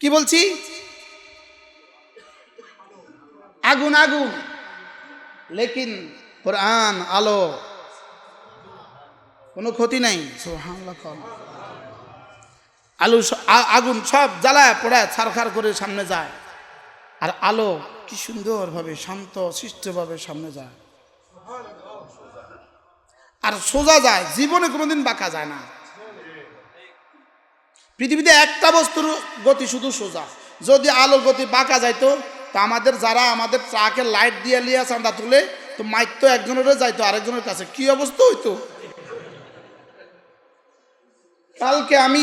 কি বলছি? আগুন আগুন। লেকিন কোরআন, আলো। কোনো ক্ষতি নাই। আলু আগুন সব জ্বালায়, পড়ায় ছারখার করে সামনে যায়। আর আলো কি সুন্দরভাবে, শান্ত শিষ্টভাবে সামনে যায়। আর সোজা যায়, জীবনে কোনোদিন বাঁকা যায় না। পৃথিবীতে একটা বস্তুর গতি শুধু সোজা। যদি আলোর গতি বাঁকা যাইতো তা আমাদের যারা আমাদের ট্রাকে লাইট দিয়ে লিয়ে চাঁদা তুলে তো মাইক তো একজনের যাইতো আরেকজনের কাছে। কি অবস্থা হইতো? কালকে আমি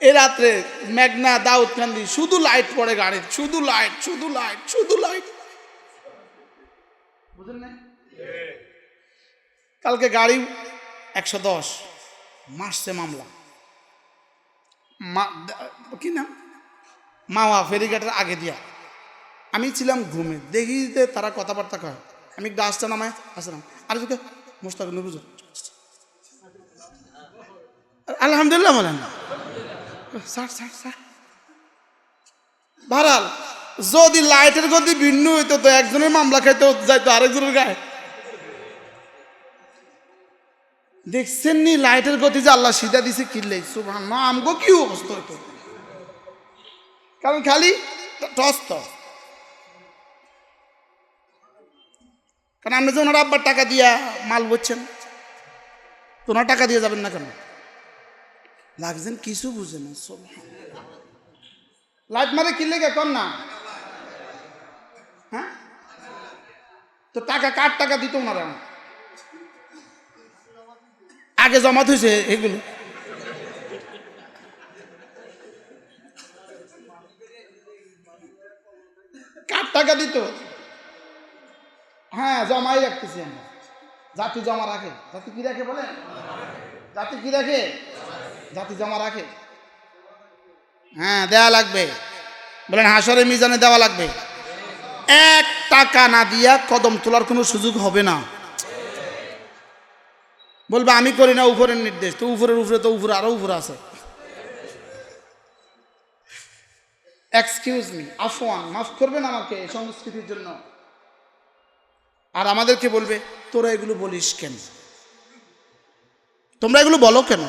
এ রাত্রে মেঘনা দাউদ কান্দি শুধু লাইট পড়ে গাড়ির শুধু লাইট শুধু লাইট শুধু লাইট। বুঝলেন না? কালকে গাড়ি একশো দশ মাসছে মামলা। মা, কি নাম? মাওয়া ফেরিঘাটের আগে দিয়া। আমি ছিলাম ঘুমে। দেখি যে তারা কথাবার্তা কয়। আমি গাছটা নামায় আসলাম আর তোকে মোস্তাক নবুজুর আলহামদুলিল্লাহ বলেন স্যার স্যার স্যার। বারাল যদি লাইটের গতি ভিন্ন হইতো তো একজনের মামলা খাইতে যাইতো আরেকজনের গায়ে। দেখছেন নি লাইটের গতি যে আল্লাহ সিধা দিছে কিনলে সুভান না আমগো কি অবস্থা হইতো? কারণ খালি টস তো। কারণ আপনি যে ওনার আব্বার টাকা দিয়া মাল বুঝছেন তো ওনার টাকা দিয়ে যাবেন না কেন? লাগছেন কিছু বুঝে না সব লাইট মারে কিনলে কে কর না? হ্যাঁ? তো টাকা কার টাকা দিত ওনারা? আগে জমা হয়েছে এগুলো। কার টাকা দিত? হ্যাঁ জমাই রাখতেছি আমরা। জাতি জমা রাখে। জাতি কি রাখে বলে জাতি কি রাখে? জাতি জমা রাখে। হ্যাঁ দেয়া লাগবে। বলেন, হাসরে মিজানে দেওয়া লাগবে। এক টাকা না দিয়া কদম তোলার কোনো সুযোগ হবে না। বলবে, আমি করি না, উপরের নির্দেশ। তো উপরের উপরে তো উপরে, আরও উপরে আছে। এক্সকিউজ মি আফওয়ান, মাফ করবেন আমাকে সংস্কৃতির জন্য। আর আমাদেরকে বলবে, তোরা এগুলো বলিস কেন? তোমরা এগুলো বলো কেন?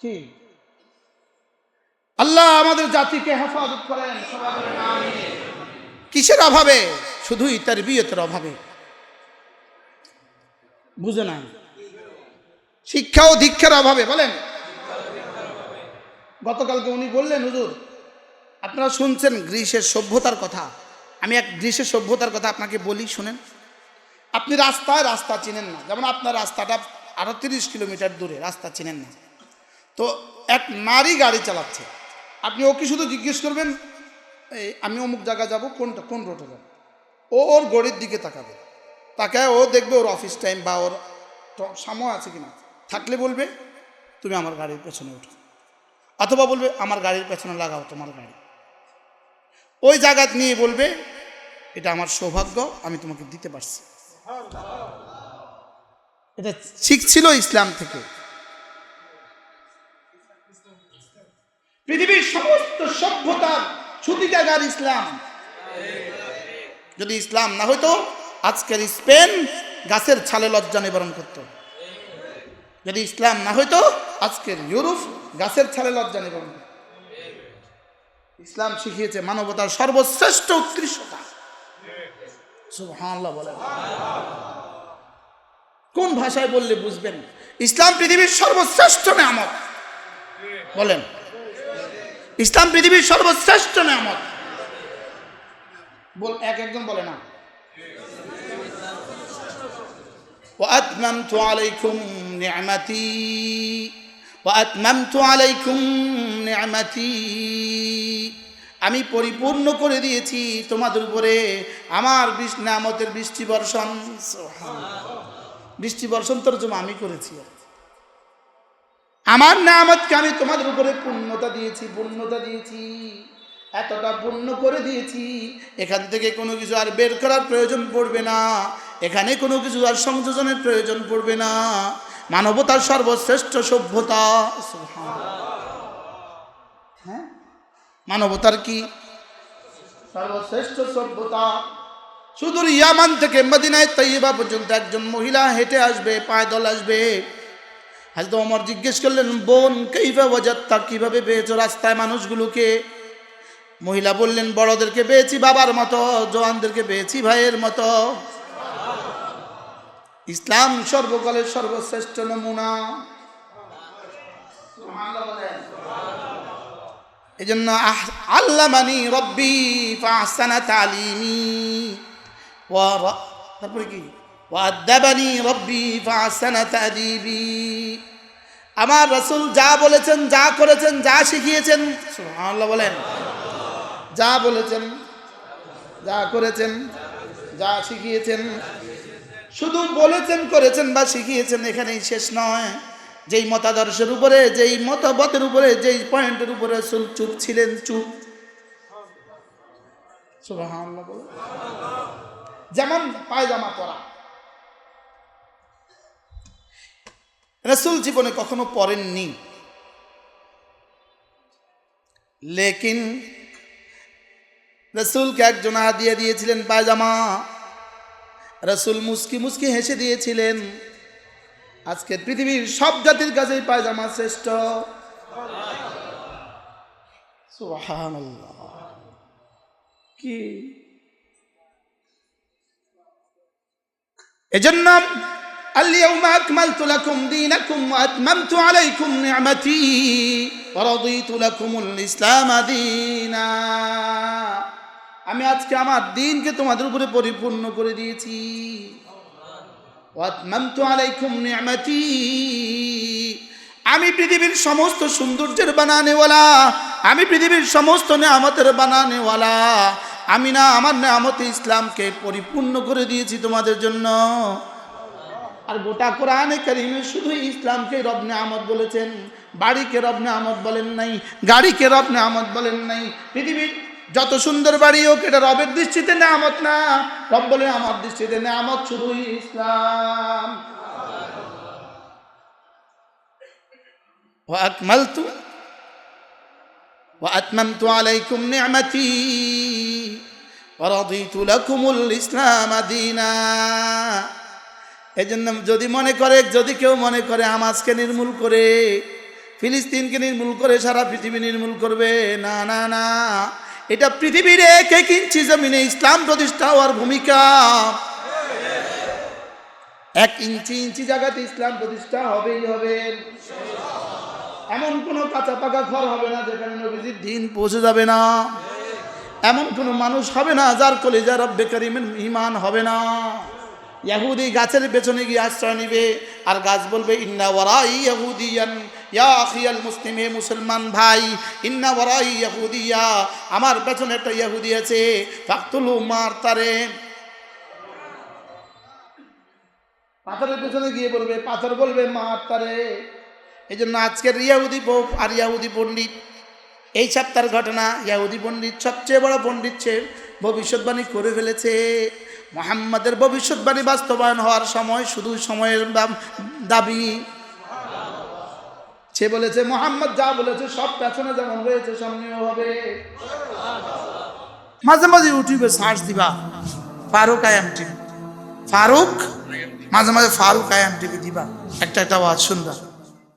কি? আল্লাহ আমাদের জাতিকে হেফাজত করেন। কিসের অভাবে? শুধুই তার বিয়েতের অভাবে। বুঝে নাই। শিক্ষা ও দীক্ষার অভাবে, বলেন। গতকালকে উনি বললেন, হুজুর, আপনারা শুনছেন গ্রীষের সভ্যতার কথা। আমি এক গ্রীষের সভ্যতার কথা আপনাকে বলি, শুনেন। আপনি রাস্তায় রাস্তা চিনেন না। যেমন আপনার রাস্তাটা আরও তিরিশ কিলোমিটার দূরে, রাস্তা চিনেন না। তো এক নারী গাড়ি চালাচ্ছে। আপনি ওকে শুধু জিজ্ঞেস করবেন আমি অমুক জায়গা যাব, কোনটা, কোন রোডে যাব? ও ওর গড়ির দিকে তাকাবে। তাকায় ও দেখবে ওর অফিস টাইম বা ওর সময় আছে কি না থাকলে বলবে, তুমি আমার গাড়ির পেছনে ওঠো। অথবা বলবে, আমার গাড়ির পেছনে লাগাও, তোমার গাড়ি। ওই জায়গা নিয়ে বলবে, এটা আমার সৌভাগ্য, আমি তোমাকে দিতে পারছি। এটা শিখছিল ইসলাম থেকে। পৃথিবীর সমস্ত সভ্যতার ছুটি জায়গার ইসলাম। যদি ইসলাম না হইতো আজকের স্পেন গাছের ছালে লজ্জা নিবারণ করত। যদি ইসলাম না হইতো, আজকের ইউরোপ গাছের ছালে লজ্জা নিবারণ করত। ইসলাম শিখিয়েছে মানবতার সর্বশ্রেষ্ঠ উৎকৃষ্টতা। বলেন। কোন ভাষায় বললে বুঝবেন? ইসলাম পৃথিবীর সর্বশ্রেষ্ঠ নামত বলেন। ইসলাম পৃথিবীর সর্বশ্রেষ্ঠ নামত বল, এক একজন বলে না। وأتممت عليكم نعمتي وأتممت عليكم نعمتي আমি পরিপূর্ণ করে দিয়েছি তোমাদের উপরে আমার বৃষ্টি নামতের বৃষ্টি বর্ষণ বৃষ্টি বর্ষণ তর্জমা আমি করেছি আমার নামতকে আমি তোমাদের উপরে পূর্ণতা দিয়েছি পূর্ণতা দিয়েছি এতটা পূর্ণ করে দিয়েছি এখান থেকে কোনো কিছু আর বের করার প্রয়োজন পড়বে না এখানে কোনো কিছু আর সংযোজনের প্রয়োজন পড়বে না। মানবতার সর্বশ্রেষ্ঠ সভ্যতা। হ্যাঁ? মানবতার কি? সর্বশ্রেষ্ঠ সভ্যতা। সুদূর ইয়ামান থেকে মদিনায় তৈবা পর্যন্ত একজন মহিলা হেঁটে আসবে পায়দল আসবে। হাজরত অমর জিজ্ঞেস করলেন, বোন কেইবা বাজাত্তা কীভাবে পেয়েছ রাস্তায় মানুষগুলোকে? মহিলা বললেন, বড়দেরকে পেয়েছি বাবার মতো জওয়ানদেরকে পেয়েছি ভাইয়ের মতো। ইসলাম সর্বকালের সর্বশ্রেষ্ঠ নমুনা। এই জন্য আল্লাহ মানি রব্বি তালিমি। তারপরে কি? ওয়াদ্দাবানি রব্বি ফাহসানা আমার রসুল যা বলেছেন, যা করেছেন, যা শিখিয়েছেন আল্লাহ বলেন। যা বলেছেন, যা করেছেন, যা শিখিয়েছেন শুধু বলেছেন, করেছেন বা শিখিয়েছেন, এখানেই শেষ নয়। যেই মতাদর্শের উপরে, যেই মতবতের উপরে, যেই পয়েন্টের উপরে চুপ ছিলেন, চুপ। যেমন পায়জামা পরা। রসুল জীবনে কখনো পরেননি লেকিন রসুলকে একজন দিয়ে দিয়েছিলেন পায়জামা। রসুল মুস্কি মুস্কি হেসে দিয়েছিলেন আজকের পৃথিবীর সব জাতির কাছেই পায়জামা শ্রেষ্ঠ সুবহানাল্লাহ। কি এজন্য اليوم أكملت لكم دينكم وأتممت عليكم نعمتي ورضيت لكم الإسلام دينا আমি আজকে আমার দিনকে তোমাদের উপরে পরিপূর্ণ করে দিয়েছি। নি'মাতি আমি পৃথিবীর সমস্ত সৌন্দর্যের বানানেওয়ালা। আমি পৃথিবীর সমস্ত নেয়ামতের বানানেওয়ালা। আমি না আমার নেয়ামতে ইসলামকে পরিপূর্ণ করে দিয়েছি তোমাদের জন্য। আর গোটা কোরআনে কারিমে শুধু ইসলামকে রব নেয়ামত বলেছেন। বাড়িকে রব নেয়ামত বলেন নাই, গাড়িকে রব নেয়ামত বলেন নাই। পৃথিবীর যত সুন্দর বাড়ি হোক এটা রবের দৃষ্টিতে নেয়ামত না রব বলে আমার দৃষ্টিতে নেয়ামত শুধু ইসলাম وأكملت وأتممت عليكم نعمتي ورضيت لكم الإسلام دينا এই জন্য যদি মনে করে যদি কেউ মনে করে হামাজকে নির্মূল করে ফিলিস্তিনকে নির্মূল করে সারা পৃথিবী নির্মূল করবে না না না এটা পৃথিবীর এক এক ইঞ্চি জমিনে ইসলাম প্রতিষ্ঠা হওয়ার ভূমিকা। এক ইঞ্চি ইঞ্চি জায়গাতে ইসলাম প্রতিষ্ঠা হবেই হবে। এমন কোনো কাঁচা পাকা ঘর হবে না যেখানে নবীজির দিন পৌঁছে যাবে না। এমন কোনো মানুষ হবে না যার কলে রব্বে করিমের ইমান হবে না। ইয়াহুদি গাছের পেছনে গিয়ে আশ্রয় নিবে, আর গাছ বলবে, ইন্না ওয়ারাই ইয়াহুদিয়ান। ইয়া মুসলিম, হে মুসলমান ভাই, ইন্না ওয়ারাই ইয়াহুদিয়া। আমার পেছনে একটা ইয়াহুদি আছে মার তারে। পাথরের পেছনে গিয়ে বলবে, পাথর বলবে মার তারে। এই জন্য আজকের ইয়াহুদি পোপ আর ইয়াহুদি পণ্ডিত, এই সপ্তাহের ঘটনা, ইয়াহুদি পণ্ডিত সবচেয়ে বড় পণ্ডিত ভবিষ্যৎবাণী করে ফেলেছে। মোহাম্মদের ভবিষ্যৎবাণী বাস্তবায়ন হওয়ার সময় শুধু সময়ের দাবি। সে বলেছে, মোহাম্মদ যা বলেছে সব পেছনে যেমন হয়েছে সামনেও হবে। মাঝে মাঝে ইউটিউবে সার্চ দিবা, ফারুক আয়াম টিভি। ফারুক? মাঝে মাঝে ফারুক আয়াম টিভি দিবা। একটা একটা আওয়াজ শুনবা।